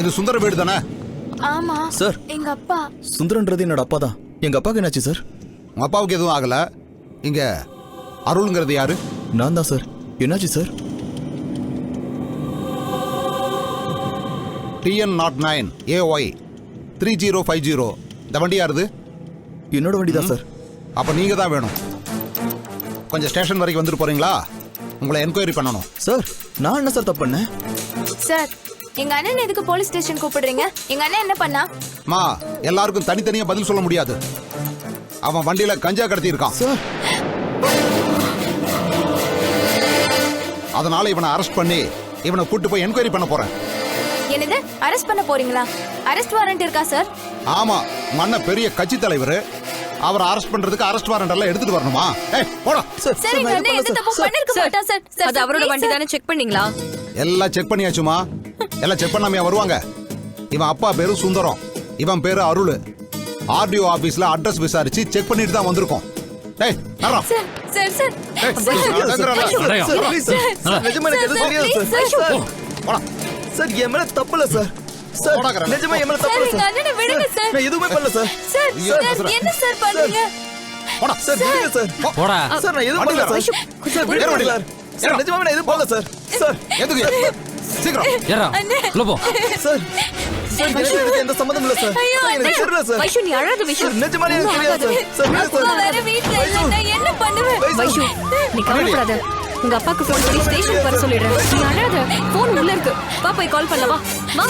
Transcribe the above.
இது சுந்தர வீடு தானே? ஆமா. சார். எங்க அப்பா. சுந்தரன்றது என்னோட அப்பா தான் எங்க அப்பாவுக்கு என்னாச்சு சார்? உங்க அப்பாவுக்கு எதுவும் ஆகல. இங்க அருள்ங்கிறது யாரு? நான் தான் சார். என்னாச்சு sir? TN nought nine AY three zero five zero. இந்த வண்டி யாருது? என்னோட வண்டி தான் சார். அப்போ நீங்க தான் வேணும். கொஞ்சம் ஸ்டேஷன் வரைக்கும் வந்துட்டு போறீங்களா? உங்களை என்கொயரி பண்ணணும். சார் நான் என்ன சார் தப்பு பண்ணேன்? சார் எங்க அண்ணன் எதுக்கு போலீஸ் ஸ்டேஷன் கூப்பிடுறீங்க? எங்க அண்ணன் என்ன பண்ணா? மா எல்லாருக்கும் தனித்தனியா பதில் சொல்ல முடியாது. அவன் வண்டியில கஞ்சா கடத்தி இருக்கான். சார். அதனால இவனை அரெஸ்ட் பண்ணி இவனை கூட்டு போய் என்கொயரி பண்ண போறேன். என்னது? அரெஸ்ட் பண்ண போறீங்களா? அரெஸ்ட் வாரண்ட் இருக்கா சார் ஆமா மன்ன பெரிய கட்சி தலைவர். அவரை அரெஸ்ட் பண்றதுக்கு அரெஸ்ட் வாரண்ட் எல்லாம் எடுத்துட்டு வரணுமா? ஏய் போடா. சார் சார் எங்க அண்ணன் எந்த தப்பு சார். பண்ணிருக்க சார் அவரோட வண்டி. தானே செக் பண்ணீங்களா? எல்லாம் செக் பண்ணியாச்சுமா? எல்லாம் செக் பண்ணாமையா வருவாங்க இவன் அப்பா பேரு சுந்தரம் இவன் பேரு அருள் ஆர்டிஓ ஆபீஸ்ல அட்ரஸ் விசாரிச்சு செக் பண்ணிட்டு தான் வந்திருக்கோம் டேய் நர்றா. சார் சார் சார் டேய், sir, நடங்கறா. Sir, sir, please, sir. Sir, நிஜமா எனக்கு எதுவும் தெரியாது சார். சார், சார், போடா. சார், என் மேல தப்பு இல்ல சார். சார். நிஜமா என் மேல தப்பு சார், இல்ல எங்க அண்ணனை விடுங்க, சார். நான் எதுவுமே பண்ணல சார். சார் ஐயோ, சார் சார். என்ன சார் பண்றீங்க போடா. சார், விடுங்க சார். போடா சார், நான் எதுவும் பண்ணல சார். விடுங்க நான் எதுவும் பண்ணல சார். சார், எதுக்கு சீக்கிரம். ஏறா. உள்ள போ. சார், சார், எனக்கு இதுக்கு எந்த சம்மந்தமும் இல்ல சார். ஐயோ, சார், எனக்கு அண்ணே. தெரியல சார். வைஷு நீ அழாத வைஷு. சார், நிஜமாவே எனக்கு தெரியாது சார். சார், விடுங்க அப்பா சார். வேற வீட்ல இல்ல நான் என்ன பண்ணுவேன் வைஷு. நீ கவலைப்படாத. உங்க அப்பாக்கு ஃபோன் பண்ணி ஸ்டேஷன் வர சொல்லிடுறேன். நீ அழாத. போன் உள்ள இருக்கு. வா போய் கால் பண்ணல வா. வா.